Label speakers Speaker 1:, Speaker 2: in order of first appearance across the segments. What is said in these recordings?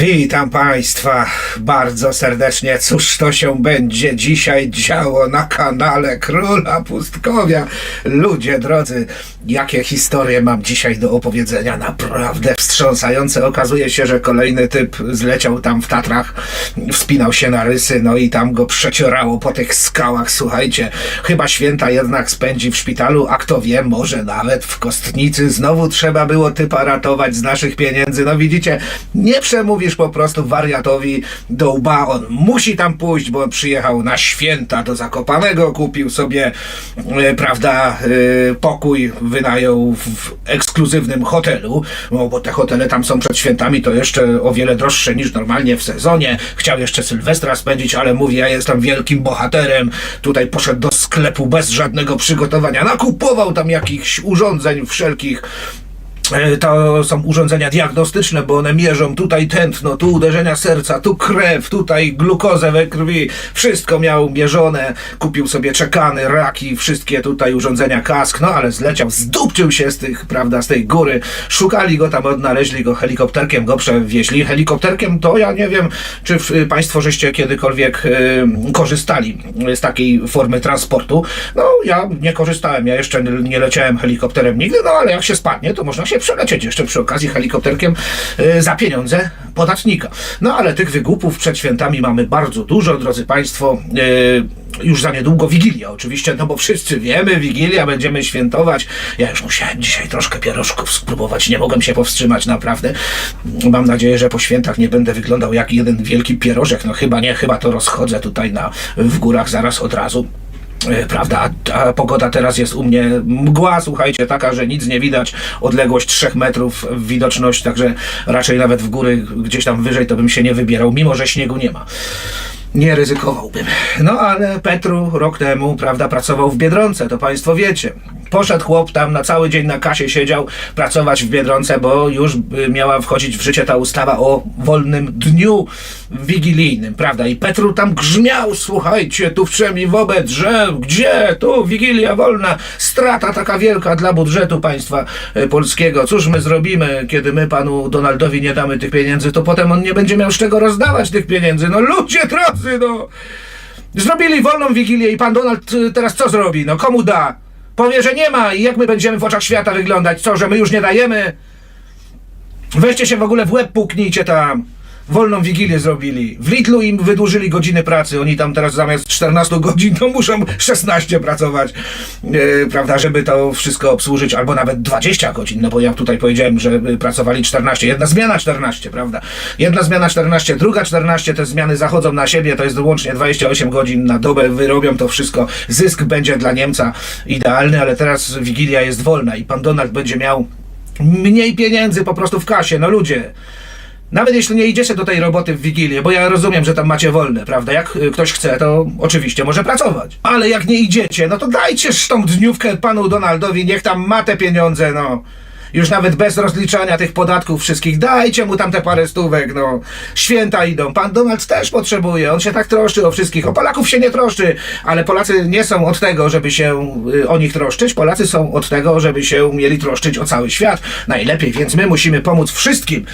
Speaker 1: Witam Państwa bardzo serdecznie. Cóż to się będzie dzisiaj działo na kanale Króla Pustkowia? Ludzie drodzy, jakie historie mam dzisiaj do opowiedzenia? Naprawdę wstrząsające. Okazuje się, że kolejny typ zleciał tam w Tatrach, wspinał się na rysy, no i tam go przeciorało po tych skałach. Słuchajcie, chyba święta jednak spędzi w szpitalu, a kto wie, może nawet w kostnicy. Znowu trzeba było typa ratować z naszych pieniędzy. No widzicie, nie przemówisz po prostu wariatowi do łba. On musi tam pójść, bo przyjechał na święta do Zakopanego, kupił sobie, e, prawda, e, pokój, wynajął w ekskluzywnym hotelu, no bo te hotele tam są przed świętami, to jeszcze o wiele droższe niż normalnie w sezonie. Chciał jeszcze Sylwestra spędzić, ale mówi, ja jestem wielkim bohaterem. Tutaj poszedł do sklepu bez żadnego przygotowania, nakupował tam jakichś urządzeń wszelkich, To są urządzenia diagnostyczne, bo one mierzą tutaj tętno, tu uderzenia serca, tu krew, tutaj glukozę we krwi. Wszystko miał mierzone. Kupił sobie czekany, raki, wszystkie tutaj urządzenia kask, no ale zleciał, zdupczył się z tych, prawda, z tej góry. Szukali go tam, odnaleźli go helikopterkiem, go przewieźli. Helikopterkiem to ja nie wiem, czy y, Państwo żeście kiedykolwiek y, korzystali z takiej formy transportu. No ja nie korzystałem, ja jeszcze nie leciałem helikopterem nigdy, no ale jak się spadnie, to można się przelecieć jeszcze przy okazji helikopterkiem y, za pieniądze podatnika. No ale tych wygłupów przed świętami mamy bardzo dużo, drodzy Państwo. Y, już za niedługo Wigilia oczywiście, no bo wszyscy wiemy, Wigilia, będziemy świętować. Ja już musiałem dzisiaj troszkę pierożków spróbować, nie mogłem się powstrzymać naprawdę. Mam nadzieję, że po świętach nie będę wyglądał jak jeden wielki pierożek. No chyba nie, chyba to rozchodzę tutaj na, w górach zaraz od razu. E, Prawda, a, pogoda teraz jest u mnie mgła, słuchajcie, taka, że nic nie widać, odległość 3 metrów widoczność, także raczej nawet w góry gdzieś tam wyżej to bym się nie wybierał, mimo że śniegu nie ma. Nie ryzykowałbym. No ale Petru rok temu, prawda, pracował w Biedronce, to Państwo wiecie. Poszedł chłop tam na cały dzień na kasie siedział, pracować w Biedronce, bo już y, miała wchodzić w życie ta ustawa o wolnym dniu wigilijnym, prawda? I Petru tam grzmiał, słuchajcie, tu wszemi wobec, że gdzie, tu Wigilia wolna, strata taka wielka dla budżetu państwa y, polskiego. Cóż my zrobimy, kiedy my panu Donaldowi nie damy tych pieniędzy, to potem on nie będzie miał z czego rozdawać tych pieniędzy. No ludzie drodzy, no! Zrobili wolną wigilię i pan Donald y, teraz co zrobi? No komu da? Powie, że nie ma i jak my będziemy w oczach świata wyglądać? Co, że my już nie dajemy? Weźcie się w ogóle w łeb puknijcie tam. Wolną wigilię zrobili. W Lidlu im wydłużyli godziny pracy. Oni tam teraz zamiast 14 godzin to muszą 16 pracować, e, prawda, żeby to wszystko obsłużyć, albo nawet 20 godzin, no bo ja tutaj powiedziałem, że y, pracowali 14. Jedna zmiana 14, prawda? Jedna zmiana 14, druga 14, te zmiany zachodzą na siebie, to jest łącznie 28 godzin na dobę, wyrobią to wszystko. Zysk będzie dla Niemca idealny, ale teraz Wigilia jest wolna i pan Donald będzie miał mniej pieniędzy po prostu w kasie. No ludzie, nawet jeśli nie idziecie do tej roboty w Wigilię, bo ja rozumiem, że tam macie wolne, prawda? Jak y, ktoś chce, to oczywiście może pracować. Ale jak nie idziecie, no to dajcie tą dniówkę panu Donaldowi, niech tam ma te pieniądze, no. Już nawet bez rozliczania tych podatków wszystkich, dajcie mu tam te parę stówek, no. Święta idą. Pan Donald też potrzebuje, on się tak troszczy o wszystkich. O Polaków się nie troszczy, ale Polacy nie są od tego, żeby się y, o nich troszczyć. Polacy są od tego, żeby się mieli troszczyć o cały świat. Najlepiej, więc my musimy pomóc wszystkim.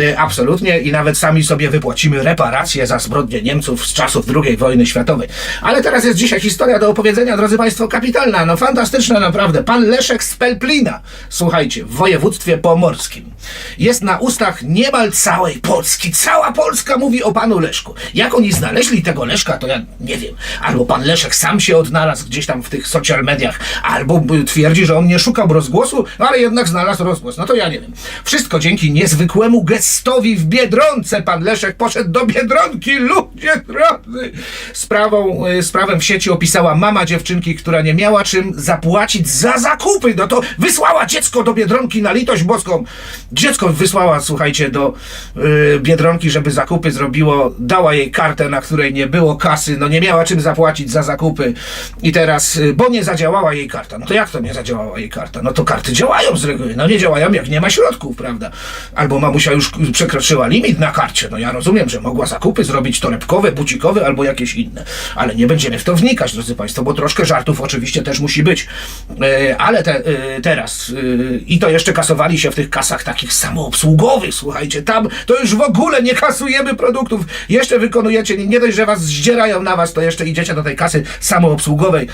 Speaker 1: Y, Absolutnie i nawet sami sobie wypłacimy reparacje za zbrodnie Niemców z czasów II wojny światowej. Ale teraz jest dzisiaj historia do opowiedzenia, drodzy Państwo, kapitalna, no fantastyczna naprawdę. Pan Leszek z Pelplina, słuchajcie, województwie pomorskim. Jest na ustach niemal całej Polski. Cała Polska mówi o panu Leszku. Jak oni znaleźli tego Leszka, to ja nie wiem. Albo pan Leszek sam się odnalazł gdzieś tam w tych social mediach, albo twierdzi, że on nie szukał rozgłosu, ale jednak znalazł rozgłos. No to ja nie wiem. Wszystko dzięki niezwykłemu gestowi w Biedronce. Pan Leszek poszedł do Biedronki. Ludzie drodzy! Sprawą, y, sprawę w sieci opisała mama dziewczynki, która nie miała czym zapłacić za zakupy. No to wysłała dziecko do Biedronki na litość boską. Dziecko wysłała, słuchajcie, do y, Biedronki, żeby zakupy zrobiło. Dała jej kartę, na której nie było kasy. No nie miała czym zapłacić za zakupy. I teraz, y, bo nie zadziałała jej karta. No to jak to nie zadziałała jej karta? No to karty działają z reguły. No nie działają, jak nie ma środków, prawda? Albo mamusia już y, przekroczyła limit na karcie. No ja rozumiem, że mogła zakupy zrobić torebkowe, bucikowe albo jakieś inne. Ale nie będziemy w to wnikać, drodzy Państwo, bo troszkę żartów oczywiście też musi być. E, ale te, e, teraz, i to jeszcze jeszcze kasowali się w tych kasach takich samoobsługowych, słuchajcie, tam to już w ogóle nie kasujemy produktów, jeszcze wykonujecie, nie, dość, że was zdzierają na was, to jeszcze idziecie do tej kasy samoobsługowej.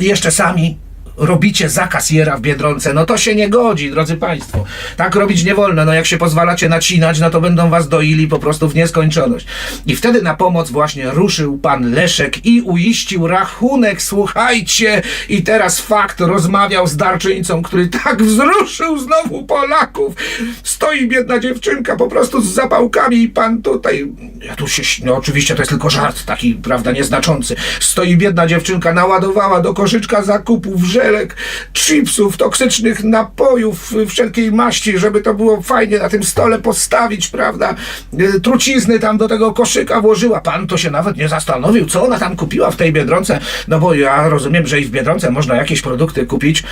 Speaker 1: Jeszcze sami robicie za kasjera w Biedronce, no to się nie godzi, drodzy Państwo. Tak robić nie wolno, no jak się pozwalacie nacinać, no to będą was doili po prostu w nieskończoność. I wtedy na pomoc właśnie ruszył pan Leszek i uiścił rachunek, słuchajcie. I teraz fakt rozmawiał z darczyńcą, który tak wzruszył znowu Polaków. Stoi biedna dziewczynka po prostu z zapałkami i pan tutaj, ja tu się, no oczywiście to jest tylko żart taki, prawda, nieznaczący. Stoi biedna dziewczynka, naładowała do koszyczka zakupów żelek, chipsów, toksycznych napojów y, wszelkiej maści, żeby to było fajnie na tym stole postawić, prawda? Y, Trucizny tam do tego koszyka włożyła. Pan to się nawet nie zastanowił, co ona tam kupiła w tej Biedronce, no bo ja rozumiem, że i w Biedronce można jakieś produkty kupić.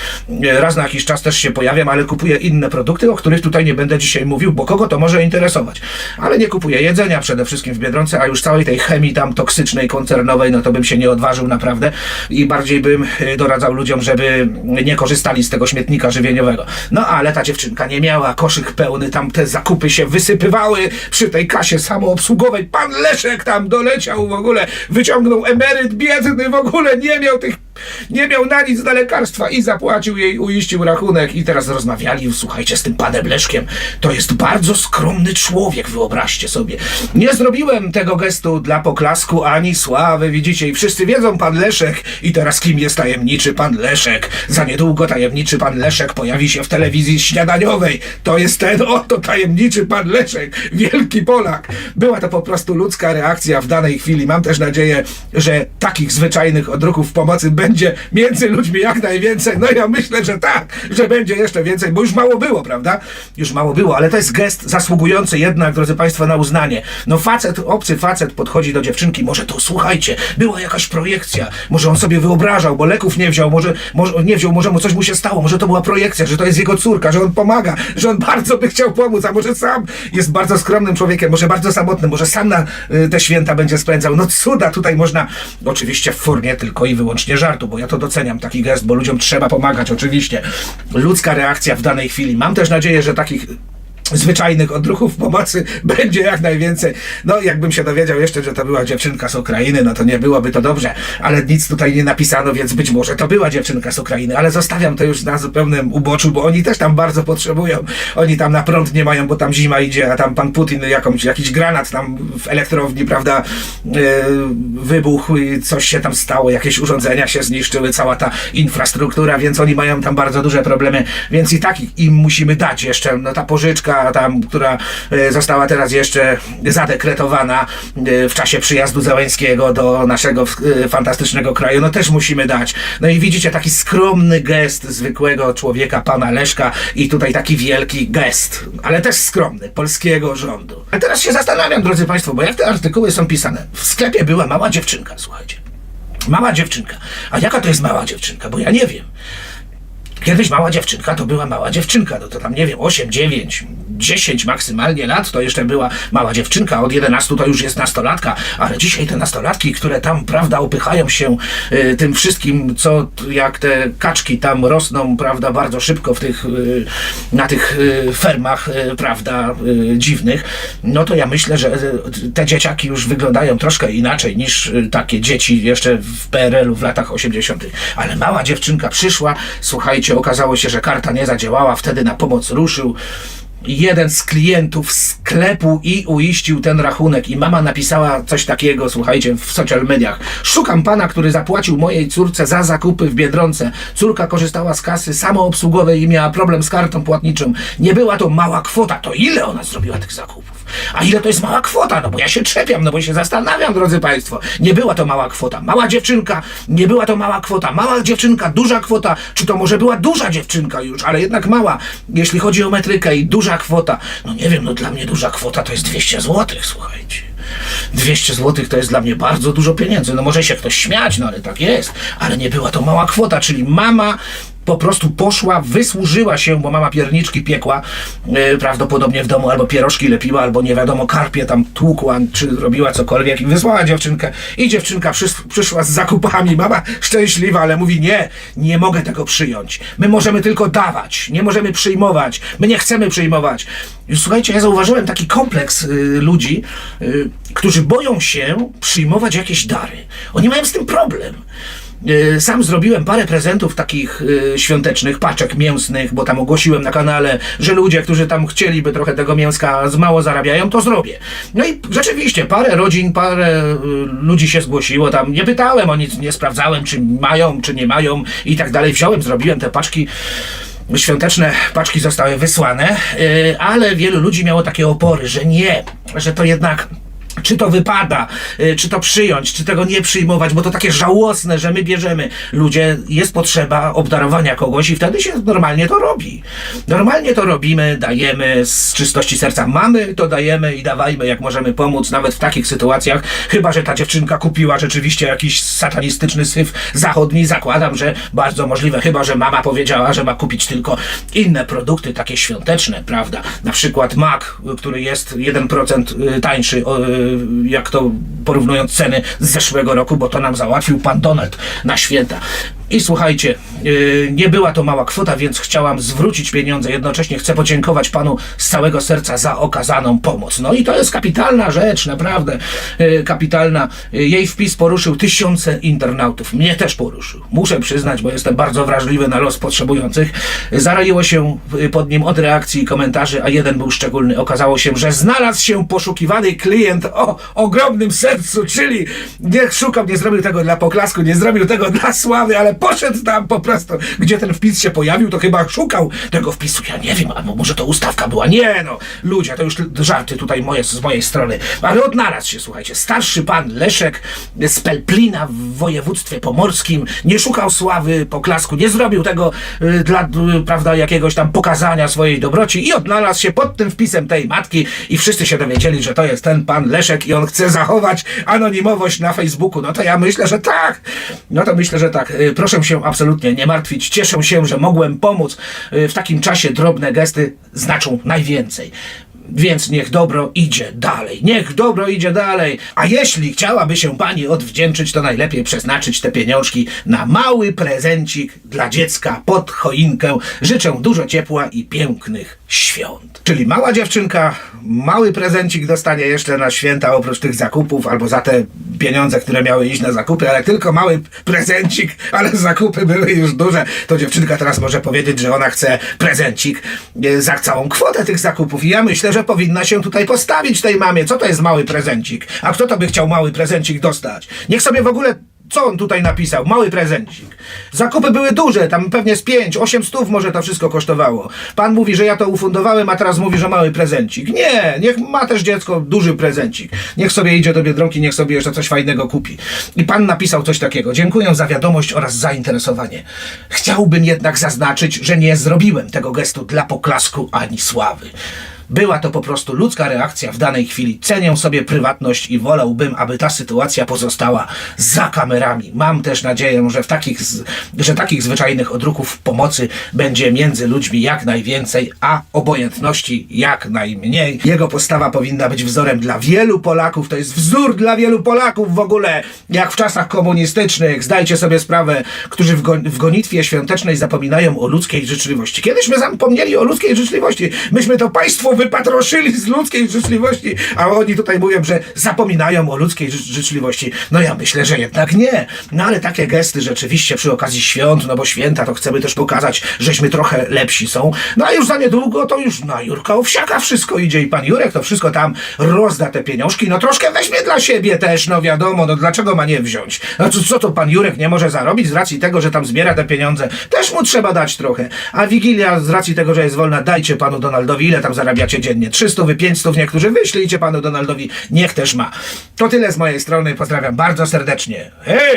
Speaker 1: Y, Raz na jakiś czas też się pojawiam, ale kupuję inne produkty, o których tutaj nie będę dzisiaj mówił, bo kogo to może interesować. Ale nie kupuję jedzenia przede wszystkim w Biedronce, a już całej tej chemii tam toksycznej, koncernowej, no to bym się nie odważył naprawdę i bardziej bym doradzał ludziom, żeby nie korzystali z tego śmietnika żywieniowego. No ale ta dziewczynka nie miała, koszyk pełny, tam te zakupy się wysypywały przy tej kasie samoobsługowej. Pan Leszek tam doleciał w ogóle, wyciągnął emeryt biedny, w ogóle nie miał tych nie miał na nic na lekarstwa i zapłacił jej, uiścił rachunek i teraz rozmawiali, słuchajcie, z tym panem Leszkiem. To jest bardzo skromny człowiek, wyobraźcie sobie. Nie zrobiłem tego gestu dla poklasku ani sławy, widzicie, i wszyscy wiedzą pan Leszek i teraz kim jest tajemniczy pan Leszek. Za niedługo tajemniczy pan Leszek pojawi się w telewizji śniadaniowej. To jest ten oto tajemniczy pan Leszek, wielki Polak. Była to po prostu ludzka reakcja w danej chwili. Mam też nadzieję, że takich zwyczajnych odruchów pomocy będzie między ludźmi jak najwięcej. No ja myślę, że tak, że będzie jeszcze więcej, bo już mało było, prawda? Już mało było, ale to jest gest zasługujący jednak, drodzy Państwo, na uznanie. No facet, obcy facet podchodzi do dziewczynki, może to słuchajcie, była jakaś projekcja, może on sobie wyobrażał, bo leków nie wziął, może, może nie wziął, może mu coś mu się stało, może to była projekcja, że to jest jego córka, że on pomaga, że on bardzo by chciał pomóc, a może sam jest bardzo skromnym człowiekiem, może bardzo samotnym, może sam na y, te święta będzie spędzał. No cuda tutaj można, oczywiście w formie tylko i wyłącznie żartu, bo ja to doceniam, taki gest, bo ludziom trzeba pomagać, oczywiście. Ludzka reakcja w danej chwili. Mam też nadzieję, że takich zwyczajnych odruchów pomocy będzie jak najwięcej. No, jakbym się dowiedział jeszcze, że to była dziewczynka z Ukrainy, no to nie byłoby to dobrze, ale nic tutaj nie napisano, więc być może to była dziewczynka z Ukrainy, ale zostawiam to już na zupełnym uboczu, bo oni też tam bardzo potrzebują. Oni tam na prąd nie mają, bo tam zima idzie, a tam pan Putin jakąś, jakiś granat tam w elektrowni, prawda, yy, wybuchł i coś się tam stało, jakieś urządzenia się zniszczyły, cała ta infrastruktura, więc oni mają tam bardzo duże problemy, więc i tak im musimy dać jeszcze, no ta pożyczka tam, która e, została teraz jeszcze zadekretowana e, w czasie przyjazdu Załęskiego do naszego e, fantastycznego kraju, no też musimy dać. No i widzicie taki skromny gest zwykłego człowieka, pana Leszka i tutaj taki wielki gest, ale też skromny, polskiego rządu. A teraz się zastanawiam, drodzy Państwo, bo jak te artykuły są pisane? W sklepie była mała dziewczynka, słuchajcie. Mała dziewczynka. A jaka to jest mała dziewczynka? Bo ja nie wiem. Kiedyś mała dziewczynka to była mała dziewczynka, no to tam nie wiem, 8, 9, 10 maksymalnie lat to jeszcze była mała dziewczynka, od 11 to już jest nastolatka, ale dzisiaj te nastolatki, które tam, prawda, upychają się y, tym wszystkim, co jak te kaczki tam rosną, prawda, bardzo szybko w tych, y, na tych y, fermach, y, prawda, y, dziwnych, no to ja myślę, że y, te dzieciaki już wyglądają troszkę inaczej niż y, takie dzieci jeszcze w PRL-u w latach 80. Ale mała dziewczynka przyszła, słuchajcie, okazało się, że karta nie zadziałała, wtedy na pomoc ruszył jeden z klientów sklepu i uiścił ten rachunek i mama napisała coś takiego, słuchajcie, w social mediach. Szukam pana, który zapłacił mojej córce za zakupy w Biedronce. Córka korzystała z kasy samoobsługowej i miała problem z kartą płatniczą. Nie była to mała kwota. To ile ona zrobiła tych zakupów? A ile to jest mała kwota? No bo ja się czepiam, no bo się zastanawiam, drodzy Państwo. Nie była to mała kwota. Mała dziewczynka, nie była to mała kwota. Mała dziewczynka, duża kwota. Czy to może była duża dziewczynka już, ale jednak mała, jeśli chodzi o metrykę i duża kwota. No nie wiem, no dla mnie duża kwota to jest 200 zł, słuchajcie. 200 zł to jest dla mnie bardzo dużo pieniędzy. No może się ktoś śmiać, no ale tak jest. Ale nie była to mała kwota, czyli mama po prostu poszła, wysłużyła się, bo mama pierniczki piekła e, prawdopodobnie w domu, albo pierożki lepiła, albo nie wiadomo, karpie tam tłukła, czy robiła cokolwiek i wysłała dziewczynkę. I dziewczynka przys- przyszła z zakupami, mama szczęśliwa, ale mówi nie, nie mogę tego przyjąć. My możemy tylko dawać, nie możemy przyjmować, my nie chcemy przyjmować. I słuchajcie, ja zauważyłem taki kompleks y, ludzi, y, którzy boją się przyjmować jakieś dary. Oni mają z tym problem. Y, Sam zrobiłem parę prezentów takich y, świątecznych, paczek mięsnych, bo tam ogłosiłem na kanale, że ludzie, którzy tam chcieliby trochę tego mięska z mało zarabiają, to zrobię. No i rzeczywiście parę rodzin, parę y, ludzi się zgłosiło, tam nie pytałem o nic, nie sprawdzałem, czy mają, czy nie mają i tak dalej. Wziąłem, zrobiłem te paczki świąteczne paczki zostały wysłane, ale wielu ludzi miało takie opory, że nie, że to jednak. Czy to wypada, yy, czy to przyjąć, czy tego nie przyjmować, bo to takie żałosne, że my bierzemy. Ludzie, jest potrzeba obdarowania kogoś i wtedy się normalnie to robi. Normalnie to robimy, dajemy z czystości serca. Mamy, to dajemy i dawajmy, jak możemy pomóc, nawet w takich sytuacjach. Chyba, że ta dziewczynka kupiła rzeczywiście jakiś satanistyczny syf zachodni. Zakładam, że bardzo możliwe, chyba, że mama powiedziała, że ma kupić tylko inne produkty, takie świąteczne, prawda? Na przykład mak, który jest 1% tańszy, o, y, jak to porównując ceny z zeszłego roku, bo to nam załatwił pan Donald na święta. I słuchajcie, yy, nie była to mała kwota, więc chciałam zwrócić pieniądze. Jednocześnie chcę podziękować panu z całego serca za okazaną pomoc. No i to jest kapitalna rzecz, naprawdę yy, kapitalna. Yy, jej wpis poruszył tysiące internautów. Mnie też poruszył. Muszę przyznać, bo jestem bardzo wrażliwy na los potrzebujących. Zaraiło się pod nim od reakcji i komentarzy, a jeden był szczególny. Okazało się, że znalazł się poszukiwany klient o ogromnym sercu, czyli nie szukał, nie zrobił tego dla poklasku, nie zrobił tego dla sławy, ale poszedł tam po prostu, gdzie ten wpis się pojawił, to chyba szukał tego wpisu. Ja nie wiem, albo może to ustawka była. Nie no, ludzie, to już żarty tutaj moje, z mojej strony. Ale odnalazł się, słuchajcie, starszy pan Leszek z Pelplina w województwie pomorskim, nie szukał sławy, poklasku, nie zrobił tego y, dla, y, prawda, jakiegoś tam pokazania swojej dobroci i odnalazł się pod tym wpisem tej matki i wszyscy się dowiedzieli, że to jest ten pan Leszek i on chce zachować anonimowość na Facebooku. No to ja myślę, że tak. No to myślę, że tak. Y, Proszę się absolutnie nie martwić. Cieszę się, że mogłem pomóc. Y, W takim czasie drobne gesty znaczą najwięcej. Więc niech dobro idzie dalej. Niech dobro idzie dalej. A jeśli chciałaby się pani odwdzięczyć, to najlepiej przeznaczyć te pieniążki na mały prezencik dla dziecka pod choinkę. Życzę dużo ciepła i pięknych świąt. Czyli mała dziewczynka, mały prezencik dostanie jeszcze na święta oprócz tych zakupów albo za te pieniądze, które miały iść na zakupy, ale tylko mały prezencik, ale zakupy były już duże. To dziewczynka teraz może powiedzieć, że ona chce prezencik e, za całą kwotę tych zakupów. I ja myślę, że powinna się tutaj postawić tej mamie. Co to jest mały prezencik? A kto to by chciał mały prezencik dostać? Niech sobie w ogóle co on tutaj napisał? Mały prezencik. Zakupy były duże, tam pewnie z 5, 8 stów może to wszystko kosztowało. Pan mówi, że ja to ufundowałem, a teraz mówi, że mały prezencik. Nie, niech ma też dziecko duży prezencik. Niech sobie idzie do Biedronki, niech sobie jeszcze coś fajnego kupi. I pan napisał coś takiego. Dziękuję za wiadomość oraz zainteresowanie. Chciałbym jednak zaznaczyć, że nie zrobiłem tego gestu dla poklasku ani sławy. Była to po prostu ludzka reakcja w danej chwili. Cenię sobie prywatność i wolałbym, aby ta sytuacja pozostała za kamerami. Mam też nadzieję, że, w takich, że takich zwyczajnych odruchów pomocy będzie między ludźmi jak najwięcej, a obojętności jak najmniej. Jego postawa powinna być wzorem dla wielu Polaków. To jest wzór dla wielu Polaków w ogóle, jak w czasach komunistycznych. Zdajcie sobie sprawę, którzy w, go, w gonitwie świątecznej zapominają o ludzkiej życzliwości. Kiedyśmy zapomnieli o ludzkiej życzliwości. Myśmy to państwo wypatroszyli z ludzkiej życzliwości, a oni tutaj mówią, że zapominają o ludzkiej ży- życzliwości. No ja myślę, że jednak nie. No ale takie gesty rzeczywiście przy okazji świąt, no bo święta to chcemy też pokazać, żeśmy trochę lepsi są. No a już za niedługo to już na Jurka Owsiaka wszystko idzie i pan Jurek to wszystko tam rozda te pieniążki. No troszkę weźmie dla siebie też, no wiadomo, no dlaczego ma nie wziąć? No co, co to pan Jurek nie może zarobić z racji tego, że tam zbiera te pieniądze? Też mu trzeba dać trochę. A Wigilia z racji tego, że jest wolna, dajcie panu Donaldowi, ile tam zarabiacie dziennie? 300, 500, niektórzy wyślijcie panu Donaldowi, niech też ma. To tyle z mojej strony, pozdrawiam bardzo serdecznie. Hej!